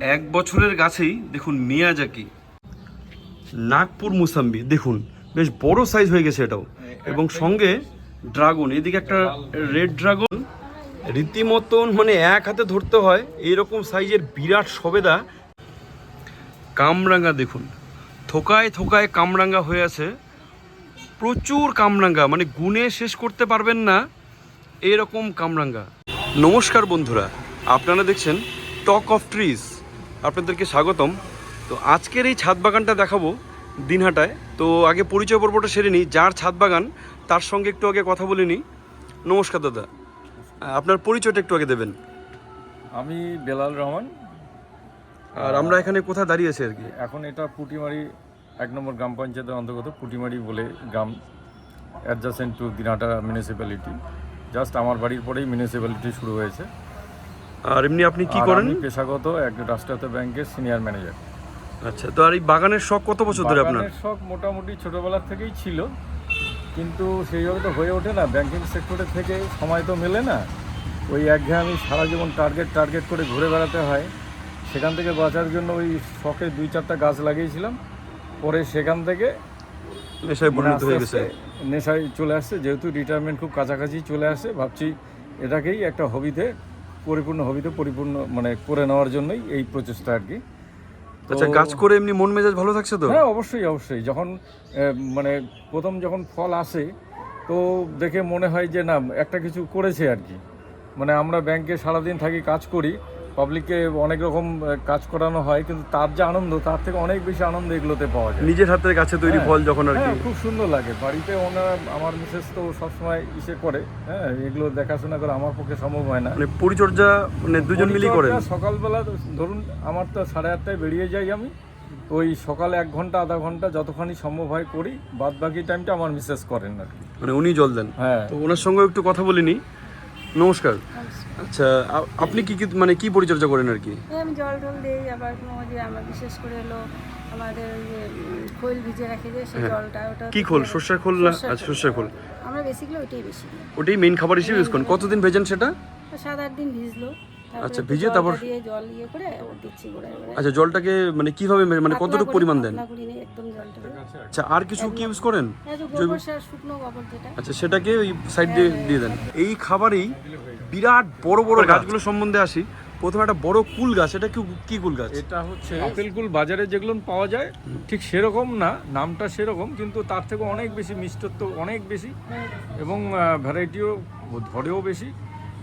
এক বছরের গাছেই দেখুন মিয়াজাকি নাগপুর মুসাম্বি, দেখুন, বেশ বড় সাইজ হয়ে গেছে এটাও। এবং সঙ্গে ড্রাগন এদিকে একটা রেড ড্রাগন রীতিমতন মানে এক হাতে ধরতে হয়, এইরকম সাইজের বিরাট সবেদা। কামরাঙ্গা, দেখুন, থোকায় থোকায় কামরাঙ্গা হয়ে আছে। প্রচুর কামরাঙ্গা মানে গুনে শেষ করতে পারবেন না এরকম কামরাঙ্গা। নমস্কার বন্ধুরা, আপনারা দেখছেন টক অফ ট্রিজ আপনাদেরকে স্বাগতম। তো আজকের এই ছাদ বাগানটা দেখাবো দিনহাটায়। তো আগে পরিচয় পর্বটা সেরে নিই যার ছাদ বাগান তার সঙ্গে একটু আগে কথা বলে নিই। নমস্কার দাদা। আপনার পরিচয়টা একটু আগে দেবেন। আমি বেলাল রহমান। আর আমরা এখানে কোথায় দাঁড়িয়ে আছি আর কি? এখন এটা পুটিমারি এক নম্বর গ্রাম পঞ্চায়েতের অন্তর্গত পুটিমারি বলে গ্রাম adjacent to Dinhata municipality just আমার বাড়ির পরেই মিউনিসিপ্যালিটি শুরু হয়েছে। আর এমনি আপনি কি করেন? পেশাগত এক রাষ্ট্রায়ত্ত ব্যাংকের সিনিয়র ম্যানেজার। আচ্ছা তো আর এই বাগানের শখ কত বছর ধরে আপনার? বাগানের শখ মোটামুটি ছোটোবেলার থেকেই ছিল কিন্তু সেইভাবে তো হয়ে ওঠে না। ব্যাংকিং সেক্টরের থেকে সময় তো মেলে না। ওই একঘেয়ে আমি সারা জীবন টার্গেট টার্গেট করে ঘুরে বেড়াতে হয়। সেখান থেকে বাঁচার জন্য ওই শখে দুই চারটা গাছ লাগিয়েছিলাম। পরে সেখান থেকে নেশায় পরিণত হয়ে গেছে। নেশায় চলে আসছে। যেহেতু রিটায়ারমেন্ট খুব কাছাকাছি চলে আসে ভাবছি এটাকেই একটা হবিতে পরিপূর্ণ হবিতে পরিপূর্ণ মানে করে নেওয়ার জন্যই এই প্রচেষ্টা আর কি। আচ্ছা গাছ করে এমনি মন মেজাজ ভালো থাকছে তো? হ্যাঁ অবশ্যই অবশ্যই। যখন মানে প্রথম যখন ফল আসে তো দেখে মনে হয় যে না একটা কিছু করেছে আর কি। মানে আমরা ব্যাংকে সারাদিন থাকি কাজ করি পাবলিককে অনেক রকম কাজ করানো হয় কিন্তু তার যে আনন্দ তার থেকে অনেক বেশি আনন্দ এগুলোতে পাওয়া যায়। নিজের হাতের গাছে তৈরি হ্যাঁ, ফল যখন আর কি। হ্যাঁ খুব সুন্দর লাগে। বাড়িতে ওনারা আমার মিসেস তো সবসময় ইসে করে হ্যাঁ এগুলো দেখাশোনা করে আমার পক্ষে সম্ভব হয় না। মানে পরিচর্যা মানে দুজন মিলেই করে সকালবেলা ধরুন আমার তো সাড়ে আটটায় বেরিয়ে যাই আমি। ওই সকালে এক ঘণ্টা আধা ঘণ্টা যতখানি সম্ভব হয় করি বাদ বাকি টাইমটা আমার মিসেস করেন আর কি। মানে উনি জল দেন। হ্যাঁ। তো ওনার সঙ্গে একটু কথা বলিনি। নমস্কার। আচ্ছা আপনি কি কি মানে কি পরিচর্যা করেন আর কি? আমি জল টল দিই আবার মাঝে যে আমার বিশেষ করে হলো আমাদের যে খোল ভিজে রাখে যে সেই জলটা ওটা কি খোল? সর্ষের খোল না আচ্ছা সর্ষের খোল। আমরা বেসিক্যালি ওইটাই বেশি মেইন খাবার হিসেবে ইউজ করেন। কতদিন ভেজেন সেটা? সাত আট দিন ভিজলো। আচ্ছা, ভিজে তারপর- দিয়ে জল ইয়ে করে দিচ্ছি আচ্ছা জলটাকে মানে কীভাবে মানে কতটুকু পরিমাণ দেন? আচ্ছা আর কিছু কি ইউজ করেন? গোবর সার শুকনো গোবর যেটা। আচ্ছা সেটাকে ওই সাইড দিয়ে দিয়ে দেন। এই খাবারেই বিরাট বড় বড় গাছগুলো সম্বন্ধে আসি। প্রথমে একটা বড় কুল গাছ এটা কি কি কুল গাছ? এটা হচ্ছে আপেল কুল বাজারে যেগুলো পাওয়া যায় ঠিক সেরকম না নামটা সেরকম কিন্তু তার থেকে অনেক বেশি মিষ্টত্ব অনেক বেশি এবং ভ্যারাইটিও ধরেও বেশি।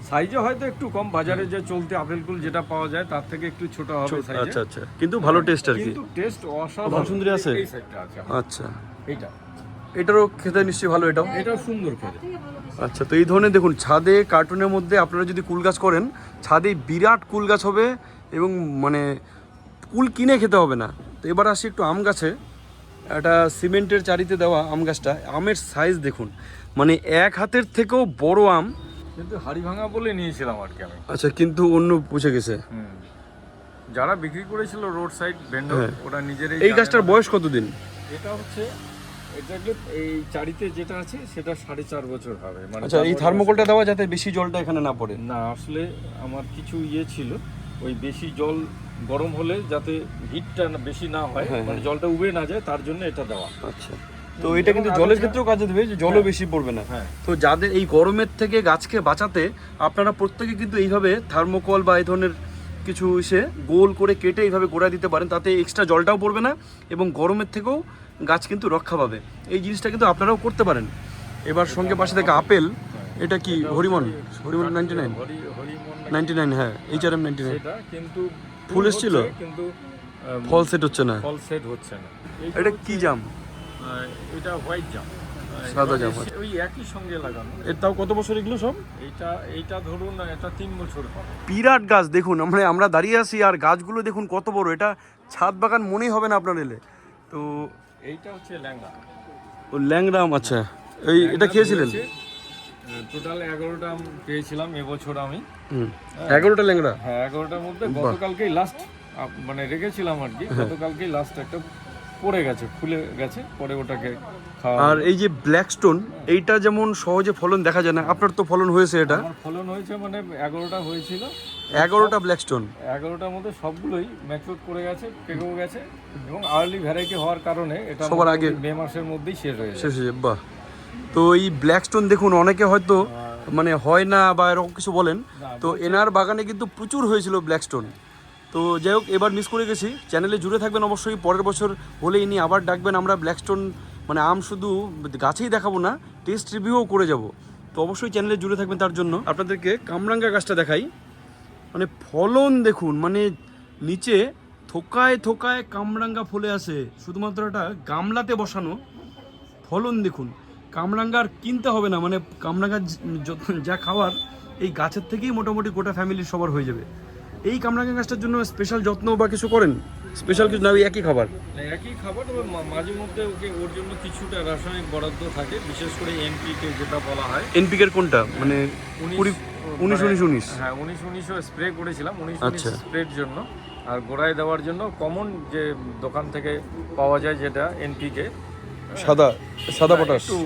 সাইজে হয়তো একটু কম বাজারে যে চলতে আপেল কুল যেটা পাওয়া যায় তার থেকে একটু ছোট হবে সাইজে। আচ্ছা আচ্ছা। কিন্তু ভালো টেস্ট আর কি। কিন্তু টেস্ট অসাধারণ। সুন্দর আছে? এই আচ্ছা। এটা এটারও খেতে নিশ্চয়ই ভালো এটাও? এটাও সুন্দর খেতে। আচ্ছা তো এই ধরনের দেখুন ছাদে কার্টুনের মধ্যে আপনারা যদি কুল গাছ করেন ছাদে বিরাট কুল গাছ হবে এবং মানে কুল কিনে খেতে হবে না। তো এবার আসি একটু আম গাছে। একটা সিমেন্টের চারিতে দেওয়া আম গাছটা আমের সাইজ দেখুন। মানে এক হাতের থেকেও বড় আম। কিন্তু হাড়ি ভাঙা বলে নিয়েছিলাম আর কি আমি। আচ্ছা কিন্তু অন্য পুষে গেছে। যারা বিক্রি করেছিল রোড সাইড ভেন্ডর। ওরা নিজেরাই এই গাছটার। বয়স কতদিন? এটা হচ্ছে এক্স্যাক্টলি এই চারিতে যেটা আছে সেটা সাড়ে চার বছর হবে। মানে আচ্ছা এই থার্মোকলটা দেওয়া যাতে বেশি জলটা এখানে না পড়ে। না আসলে আমার কিছু ইয়ে ছিল ওই বেশি জল গরম হলে যাতে হিটটা বেশি না হয় হ্যাঁ, মানে জলটা উবে না যায় তার জন্য এটা দেওয়া। আচ্ছা। তো এটা কিন্তু জলের ক্ষেত্রেও কাজে দেবে যে জলও বেশি পড়বে না। হ্যাঁ। তো যাদের এই গরমের থেকে গাছকে বাঁচাতে আপনারা প্রত্যেকে কিন্তু এইভাবে থার্মোকল বা এই ধরনের কিছু এসে গোল করে কেটে এইভাবে গোড়া দিতে পারেন তাতে এক্সট্রা জলটাও পড়বে না এবং গরমের থেকেও গাছ কিন্তু রক্ষা পাবে। এই জিনিসটা কিন্তু আপনারাও করতে পারেন। এবার সঙ্গে পাশে থেকে আপেল এটা কি হরিমন হরিমন নাইনটি নাইন নাইনটি নাইন হ্যাঁ H R M ninety nine কিন্তু ফুল এসছিল? কিন্তু ফল সেট হচ্ছে না? ফল সেট হচ্ছে না। এটা কি জাম? এটা হোয়াইট জাম। সাদা জাম, এবার ওই একই সঙ্গে লাগানো। এর তাও কত বছর এগুলো সব? এইটা এইটা ধরুন এটা তিন বছর বিরাট গাছ দেখুন আমরা আমরা দাঁড়িয়ে আছি আর গাছগুলো দেখুন কত বড়। এটা ছাদ বাগান মনেই হবে না আপনার এলে। তো এইটা হচ্ছে ল্যাংড়া। ও ল্যাংড়া আচ্ছা। এই এটা খেয়েছিলেন? টোটাল এগারোটা পেয়েছিলাম এবছর আমি। হুম। এগারোটা ল্যাংড়া? হ্যাঁ এগারোটার মধ্যে গতকালকেই লাস্ট মানে রেখেছিলাম আর কি। হ্যাঁ। গতকালকেই লাস্ট একটা পড়ে গেছে খুলে গেছে পরে ওটাকে আর এই যে ব্ল্যাক স্টোন এইটা যেমন সহজে ফলন দেখা যায় না আপনার তো ফলন হয়েছে এটা? ফলন হয়েছে মানে এগারোটা হয়েছিল। এগারোটা ব্ল্যাক স্টোন এগারোটার মধ্যে সবগুলোই ম্যাচুর করে গেছে পেকেও গেছে এবং আর্লি ভ্যারাইটি হওয়ার কারণে এটা সবার আগে। মে মাসের মধ্যেই শেষ হয়ে শেষ হয়ে বাহ। তো এই ব্ল্যাক স্টোন দেখুন অনেকে হয়তো মানে হয় না বা এরকম কিছু বলেন। তো এনার বাগানে কিন্তু প্রচুর হয়েছিল ব্ল্যাক স্টোন তো যাই হোক এবার মিস করে গেছি। চ্যানেলে জুড়ে থাকবেন অবশ্যই পরের বছর হলে ইনি আবার ডাকবেন। আমরা ব্ল্যাক স্টোন মানে আম শুধু গাছেই দেখাবো না টেস্ট রিভিউও করে যাব। তো অবশ্যই চ্যানেলে জুড়ে থাকবেন তার জন্য। আপনাদেরকে কামরাঙ্গা গাছটা দেখাই। মানে ফলন দেখুন মানে নিচে থোকায় থোকায় কামরাঙ্গা ফলে আসে। শুধুমাত্র এটা গামলাতে বসানো ফলন দেখুন। কামরাঙ্গার কিনতে হবে না মানে কামরাঙ্গার য- যা খাওয়ার, এই গাছের থেকেই মোটামুটি গোটা ফ্যামিলির সবার হয়ে যাবে। এই কামরাঙ্গা গাছটার জন্য স্পেশাল যত্ন বা কিছু করেন? স্পেশাল কিছু না ওই একই খাবার? মানে একই খাবার তবে মা- মাঝে মধ্যে ওকে ওর জন্য কিছুটা রাসায়নিক বরাদ্দ থাকে বিশেষ করে এমপিকে যেটা বলা হয়। এনপিকের কোনটা? মানে উনিশ- কুড়ি উনিশ উনিশ উনিশ। হ্যাঁ উনিশ উনিশও স্প্রে করেছিলাম উনিশ উনিশ আচ্ছা। স্প্রের জন্য। আর গোড়ায় দেওয়ার জন্য কমন যে দোকান থেকে পাওয়া যায় যেটা এনপিকে। সাদা সাদা পটাশ। একটু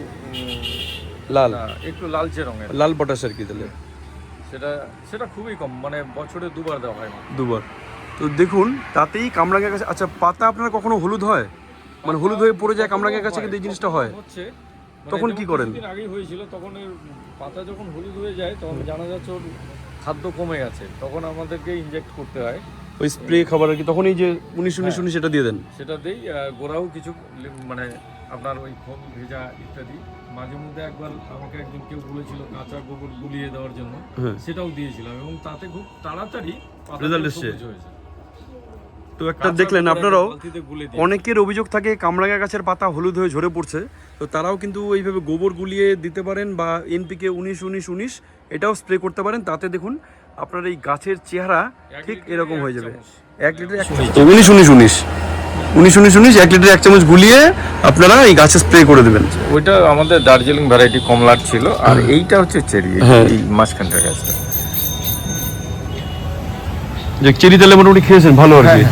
লাল। একটু লালচে রঙের। লাল পটাশ আর কি তাহলে। সেটা সেটা খুবই কম মানে বছরে দুবার দেওয়া হয়। দুবার। তো দেখুন তাতেই কামরাঙ্গা কাছে আচ্ছা পাতা আপনার কখনো হলুদ হয়? মানে হলুদ হয়ে পড়ে যায় কামরাঙ্গা কাছে কিন্তু এই জিনিসটা হয়। হচ্ছে। মানে তখন কি করেন? আগেই হয়েছিল তখন পাতা যখন হলুদ হয়ে যায় তখন জানা যাচ্ছে ওর খাদ্য কমে গেছে। তখন আমাদেরকে ইনজেক্ট করতে হয়। ওই স্প্রে খাবার আর কি। তখন এই যে উনিশ উনিশ উনিশ সেটা দিয়ে দেন। সেটা দেই গোড়াও কিছু মানে আপনার ওই ফল ভেজা ইত্যাদি। মাঝে মধ্যে একবার আমাকে একজন কেউ বলেছিল কাঁচা গোবর গুলিয়ে দেওয়ার জন্য। হ্যাঁ। সেটাও দিয়েছিলাম এবং তাতে খুব তাড়াতাড়ি Result এসছে? তো একটা দেখলেন আপনারাও। অনেকের অভিযোগ থাকে কামরাঙ্গা গাছের পাতা হলুদ হয়ে ঝরে পড়ছে। তো তারাও কিন্তু এইভাবে গোবর গুলিয়ে দিতে পারেন বা এনপিকে উনিশ উনিশ উনিশ এটাও স্প্রে করতে পারেন। তাতে দেখুন আপনার এই গাছের চেহারা ঠিক এরকম হয়ে যাবে। এক লিটার এক উনিশ উনিশ উনিশ উনিশ। উনিশ উনিশ এক লিটার এক চামচ গুলিয়ে আপনারা এই গাছে স্প্রে করে দেবেন। ওইটা আমাদের দার্জিলিং ভ্যারাইটি কমলার ছিল আর এইটা হচ্ছে চেরি হ্যাঁ। এই মাঝখানটার গাছটা। যে চেরি তেলে মোটামুটি খেয়েছেন ভালো আর কি।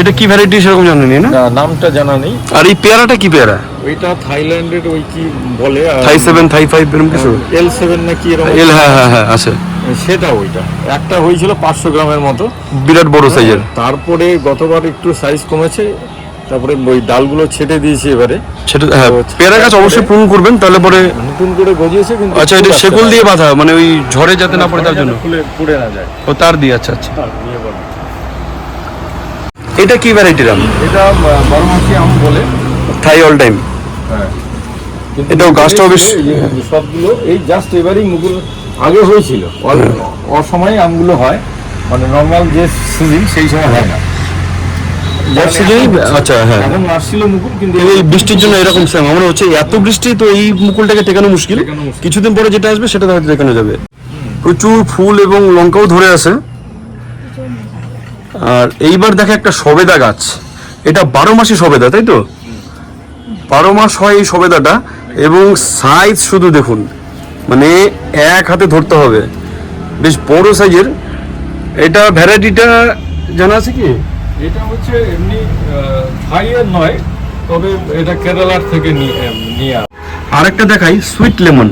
এটা কি ভ্যারাইটি সেরকম জানেন না? না, নামটা জানা নেই। আর এই পেয়ারাটা কি পেয়ারা? ওইটা থাইল্যান্ডের ওই কি বলে থাই সেভেন থাই ফাইভ এরকম কিছু? এল সেভেন না কি এরকম? এল হ্যাঁ হ্যাঁ হ্যাঁ আছে। সেটা ওইটা। একটা হয়েছিল পাঁচশো গ্রামের মতো। বিরাট বড় সাইজের তারপরে গতবার একটু সাইজ কমেছে। তারপরে ওই ডালগুলো ছেটে দিয়েছি এবারে। সেটা হ্যাঁ পেয়ারা গাছ অবশ্যই পূরণ করবেন তাহলে পরে নতুন করে গজিয়েছে কিন্তু আচ্ছা এটা শেকল দিয়ে বাঁধা মানে ওই ঝড়ে যাতে না পড়ে তার জন্য? ফুলে পুড়ে না যায়। ও তার দিয়ে আচ্ছা আচ্ছা। এটা কি ভ্যারাইটির আম এটা বারোমাসি আম বলে। থাই অল টাইম হ্যাঁ। এটাও গাছটাও বেশ- সবগুলো এই জাস্ট এবারেই মুকুল আগে হয়েছিল। অল- অসময়ে আমগুলো হয়। মানে নর্মাল যে সিজন সেই সময় হয় না। যেমন আচ্ছা হ্যাঁ। কিন্তু এই বৃষ্টির জন্য এরকম স্যাম আমরা হচ্ছে এত বৃষ্টি তো এই মুকুলটাকে টেকানো মুশকিল। কিছুদিন পরে যেটা আসবে সেটা টেকানো যাবে। প্রচুর ফুল এবং লঙ্কাও ধরে আছে। আর এইবার দেখে একটা সবেদা গাছ। এটা বারো মাসে সবেদা তাই তো? বারো মাস হয় এই সবেদাটা এবং সাইজ শুধু দেখুন মানে এক হাতে ধরতে হবে। বেশ বড় সাইজের এটা ভ্যারাইটিটা জানা আছে কি? এটা হচ্ছে এমনি থাইয়ের নয় তবে এটা কেরালার থেকে নিয়ে আর একটা দেখাই সুইট লেমন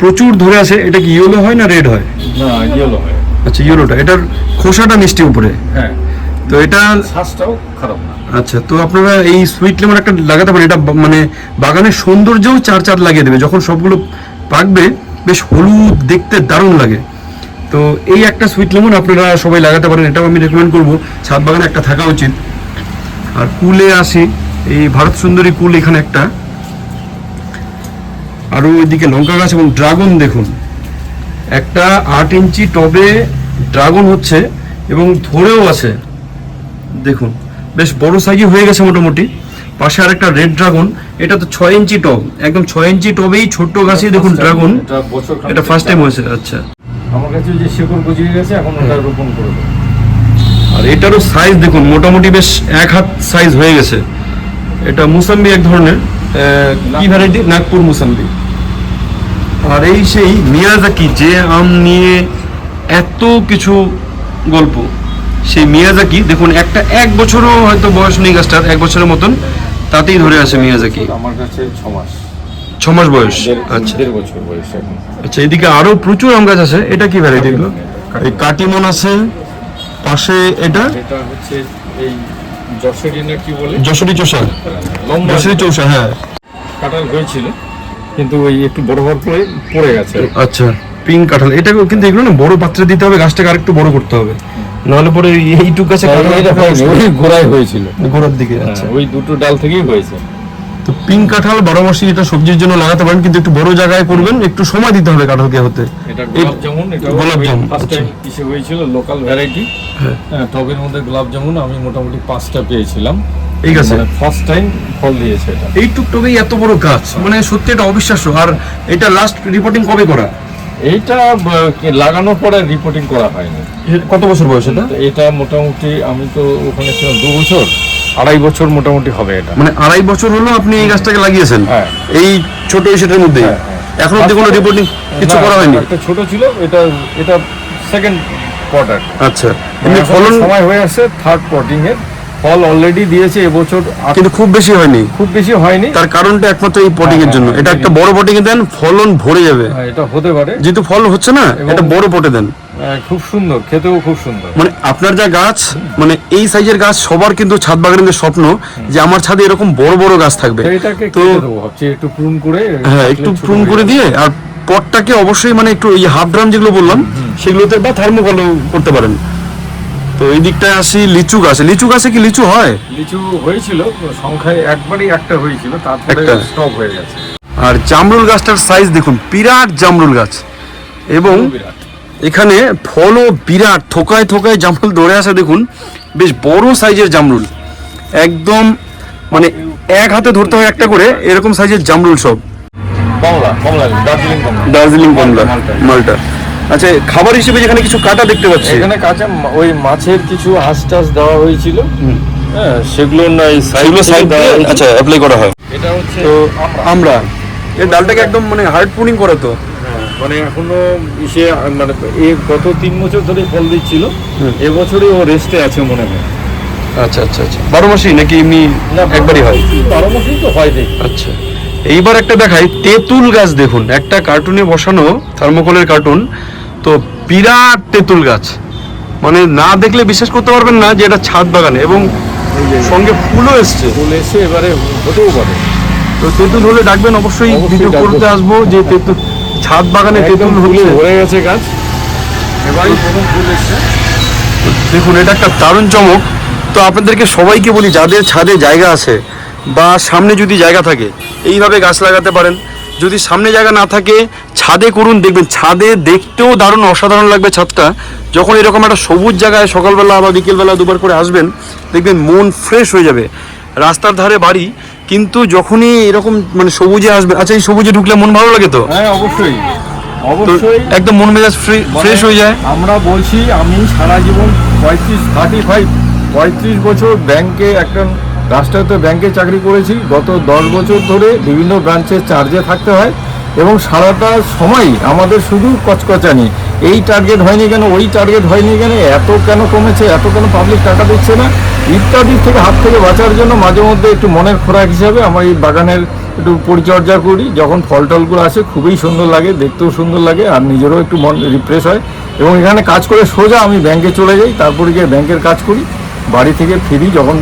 প্রচুর ধরে আছে এটা কি ইয়েলো হয় না রেড হয়? না ইয়েলো হয়। আচ্ছা ইয়েলোটা এটার খোসাটা মিষ্টি উপরে। হ্যাঁ। তো এটা শ্বাসটাও খারাপ না। আচ্ছা তো আপনারা এই সুইট লেমন একটা লাগাতে পারেন। এটা মানে বাগানের সৌন্দর্যও চার চার লাগিয়ে দেবে। যখন সবগুলো পাকবে বেশ হলুদ দেখতে দারুণ লাগে। তো এই একটা সুইট লেমন আপনারা সবাই লাগাতে পারেন। এটাও আমি রেকমেন্ড করব। ছাদ বাগানে একটা থাকা উচিত। আর কুলে আসি। এই ভারত সুন্দরী কুল এখানে একটা। আরও ওইদিকে লঙ্কা গাছ এবং ড্রাগন দেখুন। একটা আট ইঞ্চি টবে ড্রাগন হচ্ছে এবং ধরেও আছে। দেখুন বেশ বড় সাইজই হয়ে গেছে মোটামুটি। পাশে আরেকটা রেড ড্রাগন এটা তো ছয় ইঞ্চি টব। একদম ছয় ইঞ্চি টবেই ছোট্ট গাছই দেখুন ড্রাগন এটা ফার্স্ট টাইম হয়েছে আচ্ছা। আমার কাছে যে শেকড় গজিয়ে গেছে এখন ওটা রোপণ করে দেবো আর এটারও সাইজ দেখুন মোটামুটি বেশ এক হাত সাইজ হয়ে গেছে। এটা মুসাম্বি এক ধরনের। কি ভ্যারাইটি নাগপুর মুসাম্বি। আর এই সেই মিয়াজাকি যে আম নিয়ে এত কিছু গল্প সেই মিয়াজাকি দেখুন একটা এক বছরও হয়তো বয়স নেই গাছটার এক বছরের মতন তাতেই ধরে আছে মিয়াজাকি আমার কাছে ছ মাস। ছ মাস বয়স আচ্ছা। দেড় বছর বয়স এখন। আচ্ছা এদিকে আরও প্রচুর আম গাছ আছে এটা কি ভ্যারাইটি এগুলো? এই কাটিমন আছে পাশে এটা? এটা হচ্ছে এই যশোরি না কি বলে? যশোরী চোষা। লম্বা। যশোরী চৌষা হ্যাঁ। কাটাল হয়েছিল। কিন্তু ওই একটু বড় হওয়ার পরে পড়ে গেছে। আচ্ছা পিঙ্ক কাঁঠাল। এটা কিন্তু এগুলো না বড় পাত্রে দিতে হবে গাছটাকে আরেকটু বড় করতে হবে। নাহলে পরে এই- এইটুক গাছে গোড়ায় হয়েছিল। গোড়ার দিকে আচ্ছা। হ্যাঁ, ওই দুটো ডাল থেকেই হয়েছে। তো পিঙ্ক কাঁঠাল বারো মাসে এটা সবজির জন্য লাগাতে পারেন কিন্তু একটু বড় জায়গায় করবেন একটু সময় দিতে হবে কাঁঠালকে হতে। গোলাপ জামুন এটা গোলাপ জামুন, আচ্ছা। কিসে হয়েছিল লোকাল ভ্যারাইটি টবের মধ্যে গোলাপ জামুন আমি মোটামুটি পাঁচটা পেয়েছিলাম। এই গাছে ফার্স্ট টাইম ফল দিয়েছে এটা। এই টুকটুকেই এত বড় গাছ মানে সত্যি এটা অবিশ্বাস্য। আর এটা লাস্ট রিপোর্টিং কবে করা? এইটা লাগানোর পরে রিপোর্টিং করা হয়নি। কত বছর বয়স এটা? এটা মোটামুটি আমি তো ওখানে ছিলাম দু বছর আড়াই বছর মোটামুটি হবে এটা। মানে আড়াই বছর হলো আপনি এই গাছটাকে লাগিয়েছেন? হ্যাঁ। এই ছোট সেটার মধ্যে? হ্যাঁ, এখন অব্দি কোনো রিপোর্টিং কিছু করা হয়নি? একটা ছোট ছিল এটা এটা সেকেন্ড কোয়ার্টার আচ্ছা। এমনি ফলন সময় হয়ে আসছে থার্ড পটিং এর। ফল অলরেডি দিয়েছে এবছর কিন্তু খুব বেশি হয়নি। খুব বেশি হয়নি। তার কারণটা একমাত্র এই পটিং এর জন্য। এটা একটা বড় পটিং এ দেন ফলন ভরে যাবে। হ্যাঁ, এটা হতে পারে। যেহেতু ফল হচ্ছে না এটা বড় পটে দেন। খুব সুন্দর খেতেও খুব সুন্দর। মানে আপনার যা গাছ মানে এই সাইজের গাছ সবার কিন্তু ছাদ বাগানের স্বপ্ন যে আমার ছাদে এরকম বড় বড় গাছ থাকবে। তো একটু প্রুন করে হ্যাঁ একটু প্রুন করে দিয়ে আর পটটাকে অবশ্যই মানে একটু এই হাফ ড্রাম যেগুলো বললাম সেগুলোতে বা থার্মোকল করতে পারেন। তো এই দিকটায় আসি লিচু গাছে। লিচু গাছে কি লিচু হয়? লিচু হয়েছিল সংখ্যায় একবারই একটা হয়েছিল তারপরে স্টপ হয়ে গেছে। আর জামরুল গাছটার সাইজ দেখুন বিরাট জামরুল গাছ। এবং এখানে ফলও বিরাট থোকায় থোকায় জামরুল ধরে আসে দেখুন। বেশ বড় সাইজের জামরুল। একদম মানে এক হাতে ধরতে হয় একটা করে এরকম সাইজের জামরুল সব। দার্জিলিং কমলা দার্জিলিং কমলা মালটা। আচ্ছা খাবার হিসেবে যেখানে কিছু কাটা দেখতে পাচ্ছি। এখানে কাঁচা ওই মাছের কিছু হাঁস টাস দেওয়া হয়েছিল। হ্যাঁ সেগুলো না সেগুলো সাইড আচ্ছা অ্যাপ্লাই করা হয়। এটা হচ্ছে তো আমরা এই ডালটাকে একদম মানে হার্ড পুনিং করে তো। মানে এখনও মানে এই গত তিন বছর ধরে ফল দিচ্ছিল। হুম। এবছরই ও রেস্টে আছে মনে হয়। আচ্ছা আচ্ছা আচ্ছা। বারো মাসই নাকি এমনি একবারই হয়? বারো মাসেই তো হয় দেখি। আচ্ছা। এইবার একটা দেখাই তেঁতুল গাছ দেখুন। একটা কার্টুনে বসানো থার্মোকলের কার্টুন তো বিরাট তেঁতুল গাছ। মানে না দেখলে বিশ্বাস করতে পারবেন না যে এটা ছাদ বাগানে এবং সঙ্গে ফুলও এসছে। ফুল এসে এবারে হতেও পারে। তো তেঁতুল হলে ডাকবেন অবশ্যই ভিডিও করতে আসব যে তেঁতুল ছাদ বাগানে তেঁতুল হচ্ছে। ভরে গেছে গাছ। এবারে প্রথম ফুল এসছে। দেখুন এটা একটা দারুণ চমক। তো আপনাদেরকে সবাইকে বলি যাদের ছাদে জায়গা আছে বা সামনে যদি জায়গা থাকে এইভাবে গাছ লাগাতে পারেন। যদি সামনে জায়গা না থাকে ছাদে করুন দেখবেন ছাদে দেখতেও দারুণ অসাধারণ লাগবে ছাদটা। যখন এরকম একটা সবুজ জায়গায় সকালবেলা বা বিকেলবেলা দুবার করে আসবেন দেখবেন মন ফ্রেশ হয়ে যাবে। রাস্তার ধারে বাড়ি কিন্তু যখনই এরকম মানে সবুজে আসবে আচ্ছা এই সবুজে ঢুকলে মন ভালো লাগে তো? হ্যাঁ অবশ্যই। অবশ্যই। একদম মন মেজাজ ফ্রেশ হয়ে যায়। আমরা বলছি আমি সারা জীবন পঁয়ত্রিশ থার্টি ফাইভ পঁয়ত্রিশ বছর ব্যাংকে একটা রাষ্ট্রায়ত্ত ব্যাংকে চাকরি করেছি। গত দশ বছর ধরে বিভিন্ন ব্রাঞ্চের চার্জে থাকতে হয় এবং সারাটা সময় আমাদের শুধু কচকচানি। এই টার্গেট হয়নি কেন? ওই টার্গেট হয়নি কেন? এত কেন কমেছে? এত কেন পাবলিক টাকা দিচ্ছে না? ইত্যাদি থেকে হাত থেকে বাঁচার জন্য মাঝে মধ্যে একটু মনের খোরাক হিসাবে আমার এই বাগানের একটু পরিচর্যা করি। যখন ফল টলগুলো আসে, খুবই সুন্দর লাগে, দেখতেও সুন্দর লাগে আর নিজেরও একটু মন রিফ্রেশ হয়। এবং এখানে কাজ করে সোজা আমি ব্যাংকে চলে যাই, তারপরে গিয়ে ব্যাংকের কাজ করি। বাড়ি থেকে ফিরি যখন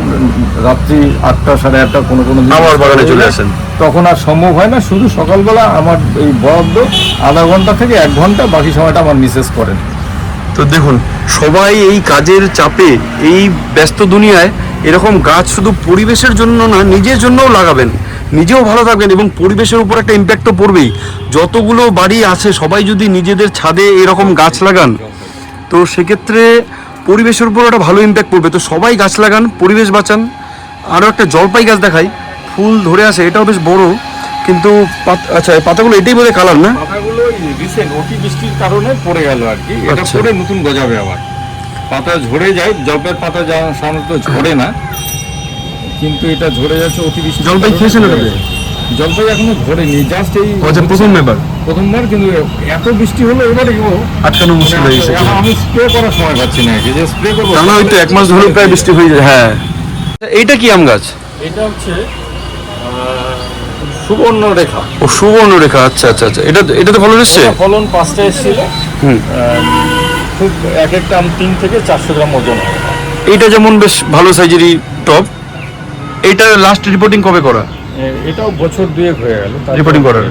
রাত্রি আটটা সাড়ে আটটা কোনো কোনো আবার বাগানে চলে আসেন। তখন আর সম্ভব হয় না। শুধু সকালবেলা আমার এই বরাদ্দ আধা ঘণ্টা থেকে এক ঘণ্টা বাকি সময়টা আমার মিসেস করেন। তো দেখুন সবাই এই কাজের চাপে এই ব্যস্ত দুনিয়ায় এরকম গাছ শুধু পরিবেশের জন্য না নিজের জন্যও লাগাবেন। নিজেও ভালো থাকবেন এবং পরিবেশের উপর একটা ইম্প্যাক্ট তো পড়বেই। যতগুলো বাড়ি আছে সবাই যদি নিজেদের ছাদে এরকম গাছ লাগান তো সেক্ষেত্রে পরিবেশের উপর একটা ভালো ইম্প্যাক্ট পড়বে। তো সবাই গাছ লাগান পরিবেশ বাঁচান। আরও একটা জলপাই গাছ দেখাই। ফুল ধরে আসে এটাও বেশ বড়। কিন্তু পাত- আচ্ছা পাতাগুলো এটাই বোধহয় কালার না? পাতাগুলো রিসেন্ট অতি বৃষ্টির কারণে পড়ে গেল আর কি। এটা আচ্ছা। পরে নতুন গজাবে আবার। পাতা ঝরে যায় জলপাইয়ের পাতা যা সাধারণত ঝরে না। কিন্তু এটা ঝরে যাচ্ছে অতি বৃষ্টি জলপাই খেয়েছেন ওটাতে? জলপাই এখনও ঝরেনি জাস্ট এই আচ্ছা প্রথম এবার। প্রথমবার কিন্তু এত বৃষ্টি হলো এবারে আটকানো মুশকিল হয়ে গেছে এখন আমি স্প্রে করার সময় পাচ্ছি না যে স্প্রে করব টানা হয়তো এক মাস ধরে প্রায় বৃষ্টি হয়ে যায় হ্যাঁ। এইটা কি আম গাছ? এটা হচ্ছে সুবর্ণ রেখা। ও সুবর্ণ রেখা আচ্ছা আচ্ছা আচ্ছা। এটা এটাতে ফলন এসছে? এটা ফলন পাঁচটা এসেছিল। হুম। খুব এক একটা আম তিন থেকে চারশো গ্রাম ওজন। এইটা যেমন বেশ ভালো সাইজেরই টপ এইটা লাস্ট রিপোর্টিং কবে করা? এটাও বছর দুয়েক হয়ে গেল রিপোর্টিং করার।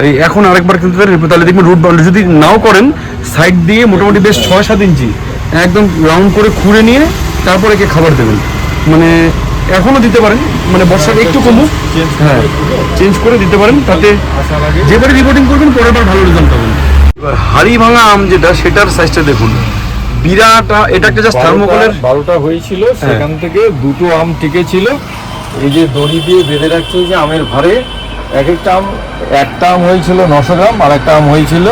এই এখন আরেকবার কিন্তু তাহলে দেখবেন রুট বাউন্ডারি যদি নাও করেন সাইড দিয়ে মোটামুটি বেশ ছয় সাত ইঞ্চি একদম রাউন্ড করে খুঁড়ে নিয়ে তারপরে একে খাবার দেবেন। মানে এখনও দিতে পারেন মানে বর্ষাটা একটু কমুক হ্যাঁ চেঞ্জ করে দিতে পারেন তাতে যেবারে রিপোর্টিং করবেন পরের বার ভালো রেজাল্ট পাবেন। এবার হাড়ি ভাঙা আম যেটা সেটার সাইজটা দেখুন। বিরাট এটা একটা জাস্ট থার্মোকলের বারোটা- বারোটা হয়েছিল সেখান থেকে দুটো আম টিকে ছিল এই যে দড়ি দিয়ে বেঁধে রাখছে যে আমের ভারে এক একটা আম একটা আম হয়েছিল নশো গ্রাম আর একটা আম হয়েছিল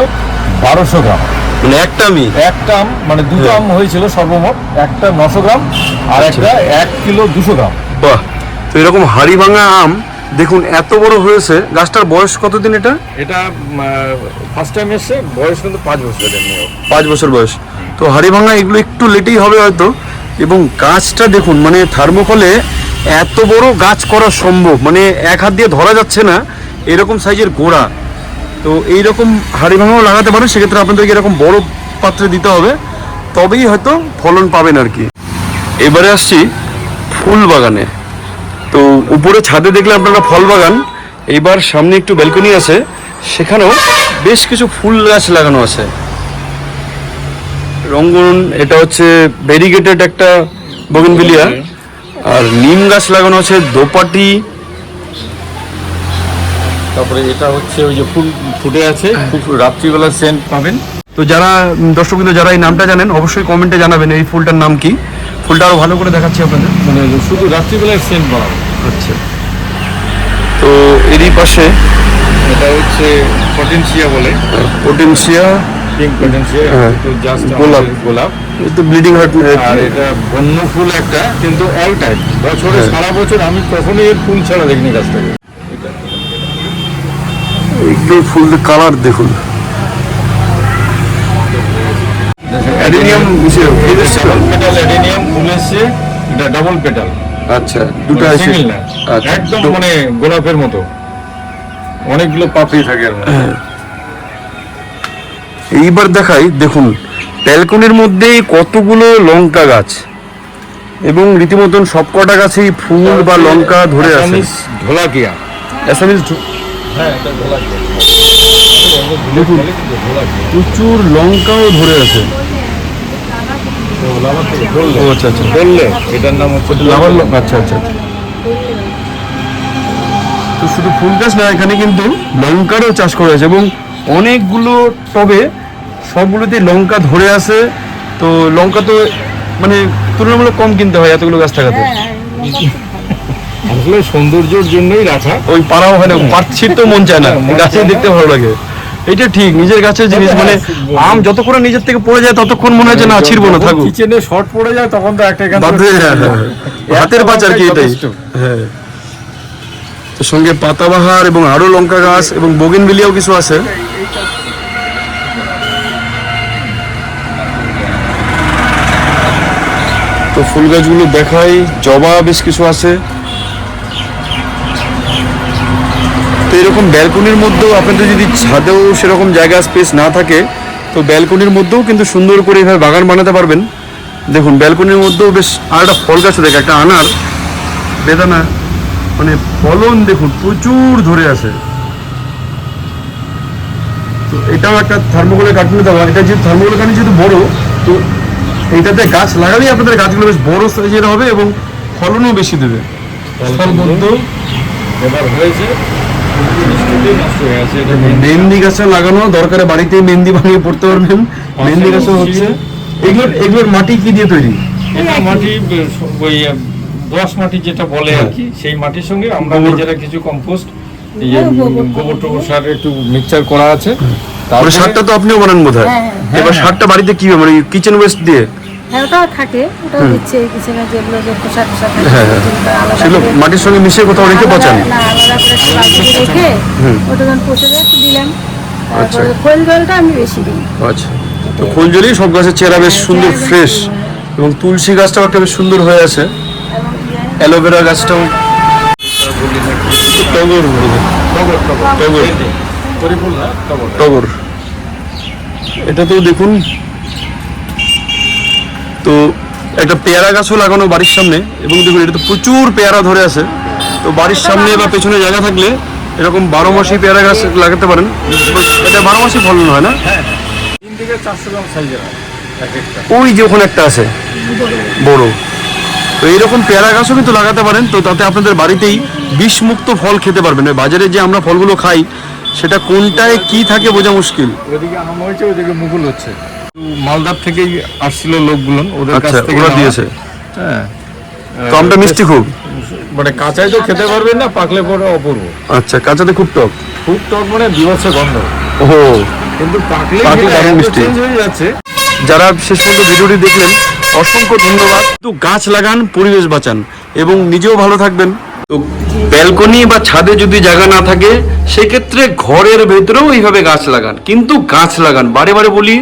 বারোশো গ্রাম। মানে একটা আমি একটা আম মানে দুটো আম হয়েছিল সর্বমোট একটা নশো গ্রাম আর একটা এক কিলো দুশো গ্রাম। বাহ। তো এরকম হাড়ি ভাঙা আম দেখুন এত বড় হয়েছে গাছটার বয়স কতদিন এটা? এটা ফার্স্ট টাইম এসছে বয়স কিন্তু পাঁচ এমনি পাঁচ বছর বয়স। তো হাড়ি ভাঙা এগুলো একটু লেটেই হবে হয়তো। এবং গাছটা দেখুন মানে থার্মোকলে এত বড় গাছ করা সম্ভব? মানে এক হাত দিয়ে ধরা যাচ্ছে না, এরকম সাইজের গোড়া। তো এই রকম হাড়ি ভাঙাও লাগাতে পারেন, সেক্ষেত্রে আপনাদেরকে এরকম বড় পাত্রে দিতে হবে। তবেই হয়তো ফলন পাবেন আর কি। এবারে আসছি ফুল বাগানে। তো উপরে ছাদে দেখলে আপনারা ফল বাগান, এইবার সামনে একটু ব্যালকনি আছে, সেখানেও বেশ কিছু ফুল গাছ লাগানো আছে। রঙ্গন, এটা হচ্ছে ভেরিগেটেড একটা বগিনভিলিয়া। আর নিম গাছ লাগানো আছে দোপাটি। তারপরে এটা হচ্ছে ওই যে ফুল ফুটে আছে খুব রাত্রিবেলা সেন্ট পাবেন। তো যারা দর্শক কিন্তু যারা এই নামটা জানেন অবশ্যই কমেন্টে জানাবেন এই ফুলটার নাম কি। ফুলটা আরও ভালো করে দেখাচ্ছি আপনাদের। মানে শুধু রাত্রিবেলায় সেন্ট বানাবো আচ্ছা। তো এরই পাশে এটা হচ্ছে পটেনশিয়া বলে। পোটেনশিয়া পিঙ্ক পটেনশিয়া। তো জাস্ট গোলাপ। গোলাপ। তো ব্লিডিং হার্ট আর এটা বন্য ফুল একটা কিন্তু অল টাইম বছরে হ্যাঁ। সারা বছর আমি কখনোই এর ফুল ছাড়া দেখিনি গাছটাকে। একটু ফুল কালার দেখুন। অ্যাডেনিয়াম পেটাল অ্যাডেনিয়াম ফুল এসছে এটা ডাবল পেটাল আচ্ছা দুটো আছে। না। আচ্ছা একদম মানে গোলাপের মতো। অনেকগুলো পাপড়ি থাকে এর এইবার দেখাই দেখুন। ব্যালকনির মধ্যেই কতগুলো লঙ্কা গাছ। এবং রীতিমতন সবকটা গাছেই ফুল বা লঙ্কা ধরে আছে। ঢোলাকিয়া। অ্যাসামিস হ্যাঁ এটা দেখুন প্রচুর লঙ্কাও ধরে আছে। আচ্ছা আচ্ছা। বললে এটার নাম হচ্ছে লাভার লঙ্কা আচ্ছা আচ্ছা আচ্ছা। তো শুধু ফুল গাছ না এখানে কিন্তু লঙ্কারও চাষ করা হয়েছে এবং অনেকগুলো টবে সবগুলোতে লঙ্কা ধরে আছে। তো লঙ্কা তো মানে তুলনামূলক কম কিনতে হয় এতগুলো গাছ থাকাতে। আসলে সৌন্দর্যের জন্যই রাখা। ওই পাড়াও হয় না পাচ্ছি তো মন চায় না গাছে দেখতে ভালো লাগে। এটা ঠিক নিজের গাছের জিনিস মানে আম যতক্ষণ নিজের থেকে পড়ে যায় ততক্ষণ মনে হয় যে না ছিড়বো না থাকুক। কিচেনে শর্ট পড়ে যায় তখন তো একটা হয়ে- হ্যাঁ, হ্যাঁ, হ্যাঁ। হাতের আর কি এটাই? হ্যাঁ। তো সঙ্গে পাতাবাহার এবং আরও লঙ্কা গাছ এবং বগিনভিলিয়াও কিছু আছে। তো ফুল গাছগুলো দেখাই জবা বেশ কিছু আছে। তো এরকম ব্যালকনির মধ্যেও আপনাদের যদি ছাদেও সেরকম জায়গা স্পেস না থাকে, তো ব্যালকনির মধ্যেও কিন্তু সুন্দর করে এভাবে বাগান বানাতে পারবেন। দেখুন, ব্যালকনির মধ্যেও বেশ আর একটা ফল গাছ দেখে একটা আনার। বেদানা মানে ফলন দেখুন, প্রচুর ধরে আছে। তো এটাও একটা থার্মোকলের কাটুনে দেওয়া এটা যেহেতু থার্মোকলের কাটুন যেহেতু বড়, তো এইটাতে গাছ লাগালেই আপনাদের গাছগুলো বেশ বড় সাইজের হবে এবং ফলনও বেশি দেবে। এবার হয়েছে। হয়ে মেহেন্দি গাছটা লাগানো দরকারে বাড়িতে মেহেন্দি বানিয়ে পড়তে পারবেন। মেহেন্দি গাছও হচ্ছে। এগুলোর এগুলোর মাটি কি দিয়ে তৈরি? মাটি ওই দোআঁশ মাটি যেটা বলে আর কি সেই মাটির সঙ্গে আমরা নিজেরা কিছু কম্পোস্ট এই যে গোবর টোবর সার একটু মিক্সচার করা আছে। তারপরে তারপরে সারটা তো আপনিও বানান বোধ হয় হ্যাঁ, হ্যাঁ। এবার সারটা বাড়িতে কি মানে কিচেন ওয়েস্ট দিয়ে? হ্যাঁ ওটাও থাকে ওটাও দিচ্ছে এই কিচেনে যেগুলো যে খোসা টোসা থাকে হ্যাঁ, হ্যাঁ। সেগুলো মাটির সঙ্গে মিশিয়ে কোথাও রেখে পচান। না আলাদা করে রেখে ওটা যখন পচে যায় দিলাম। আচ্ছা। তারপরে খোল জলটা আমি বেশি দিই। আচ্ছা। তো ফুল জলেই সব গাছের চেহারা বেশ হ্যাঁ, সুন্দর ফ্রেশ এবং তুলসী গাছটাও একটা বেশ সুন্দর হয়ে আছে। ইয়ে- অ্যালোভেরা গাছটাও। টগর টগর টগর। টগর। করি ফুল না টগর। টগর। এটা তো দেখুন তো একটা পেয়ারা গাছও লাগানো বাড়ির সামনে এবং দেখুন এটা তো প্রচুর পেয়ারা ধরে আছে। তো বাড়ির সামনে বা পেছনে জায়গা থাকলে এরকম বারো মাসি পেয়ারা গাছ লাগাতে পারেন। এটা বারো মাসি ফলন হয় না? হয়। ওই যে ওখানে একটা আছে বড়। তো এইরকম পেয়ারা গাছও কিন্তু লাগাতে পারেন। তো তাতে আপনাদের বাড়িতেই বিষমুক্ত ফল খেতে পারবেন। বাজারে যে আমরা ফলগুলো খাই সেটা কোনটায় কি থাকে বোঝা মুশকিল। ওদিকে আম হয়েছে ওদিকে মুকুল হচ্ছে। মালদার থেকেই আসছিল লোকগুলো ওদের কাছ আচ্ছা থেকে ওরা দিয়েছে? হ্যাঁ। মিষ্টি খুব? মানে কাঁচাই তো খেতে পারবেন না পাকলে পরে অপূর্ব। আচ্ছা কাঁচাতে খুব টক। খুব টক মানে বিভৎস গন্ধ। কিন্তু পাকলে পাকলে দারুণ মিষ্টি। হয়ে যাচ্ছে। যারা শেষ পর্যন্ত ভিডিওটি দেখলেন অসংখ্য ধন্যবাদ। তো গাছ লাগান পরিবেশ বাঁচান এবং নিজেও ভালো থাকবেন। তো ব্যালকনি বা ছাদে যদি জায়গা না থাকে সেক্ষেত্রে ঘরের ভেতরেও এইভাবে গাছ লাগান। কিন্তু গাছ লাগান। বারে বারে বলি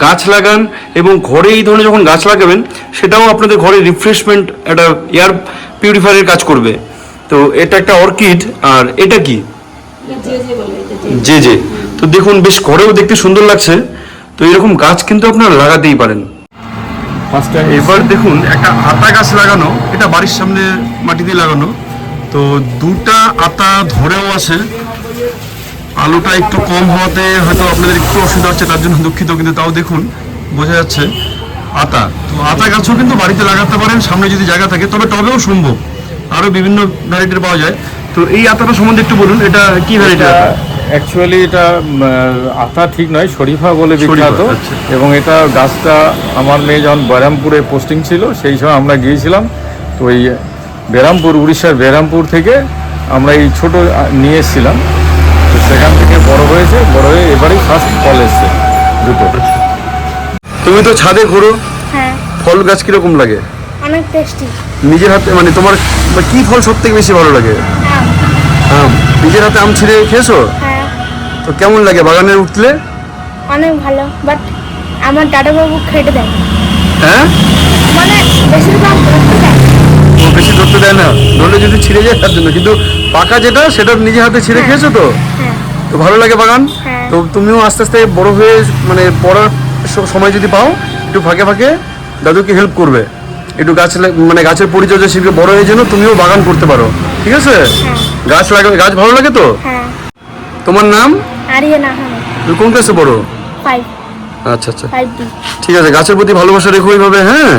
গাছ লাগান এবং ঘরে এই ধরনের যখন গাছ লাগাবেন সেটাও আপনাদের ঘরে রিফ্রেশমেন্ট একটা এয়ার পিউরিফায়ারের কাজ করবে। তো এটা একটা অর্কিড আর এটা কি? যে যে তো দেখুন বেশ ঘরেও দেখতে সুন্দর লাগছে। তো এরকম গাছ কিন্তু আপনারা লাগাতেই পারেন। এবার দেখুন একটা আতা গাছ লাগানো এটা বাড়ির সামনে মাটি দিয়ে লাগানো। তো দুটা আতা ধরেও আছে। আলুটা একটু কম হওয়াতে হয়তো আপনাদের একটু অসুবিধা হচ্ছে তার জন্য দুঃখিত কিন্তু তাও দেখুন বোঝা যাচ্ছে আতা। তো আতা গাছও কিন্তু বাড়িতে লাগাতে পারেন সামনে যদি জায়গা থাকে তবে টবেও সম্ভব। আরও বিভিন্ন ভ্যারাইটির পাওয়া যায়। তো এই আতাটা সম্বন্ধে একটু বলুন এটা কি ভ্যারাইটি অ্যাকচুয়ালি এটা আতা? ঠিক নয় শরীফা বলে বিখ্যাত। আচ্ছা। এবং এটা গাছটা আমার মেয়ে যখন বেরামপুরে পোস্টিং ছিল সেই সময় আমরা গিয়েছিলাম। তো এই বেরামপুর উড়িষ্যার বেরামপুর থেকে আমরা এই ছোট নিয়ে এসেছিলাম। সেখান থেকে বড় হয়েছে বড় হয়ে এবারেই ফার্স্ট ফল এসছে দুটো। তুমি তো ছাদে ঘোরো। হ্যাঁ। ফল গাছ কীরকম লাগে? অনেক টেস্টি। নিজের হাতে মানে তোমার কি ফল সব থেকে বেশি ভালো লাগে? আম। নিজের হাতে আম ছিঁড়ে খেয়েছো? হ্যাঁ। তো কেমন লাগে বাগানে উঠলে অনেক ভালো বাট আমার দাদাবাবু খেটে দেয়। হ্যাঁ? মানে বেশিরভাগ ও বেশি ধরতে দেয় না। ধরলে যদি ছিঁড়ে যায় তার জন্য। কিন্তু পাকা যেটা সেটা নিজের হাতে ছিঁড়ে খেয়েছো তো? হ্যাঁ তো ভালো লাগে বাগান? হ্যাঁ। তো তুমিও আস্তে আস্তে বড় হয়ে মানে পড়ার সময় যদি পাও একটু ফাঁকে ফাঁকে দাদুকে হেল্প করবে। একটু গাছ মানে গাছের পরিচর্যা শিখে বড় হয়ে যেন তুমিও বাগান করতে পারো। ঠিক আছে? গাছ লাগাবে গাছ ভালো লাগে তো? হ্যাঁ। তোমার নাম? হ্যাঁ তুমি কোন ক্লাসে পড়ো? আচ্ছা আচ্ছা। ঠিক আছে গাছের প্রতি ভালোবাসা রেখো এইভাবে হ্যাঁ?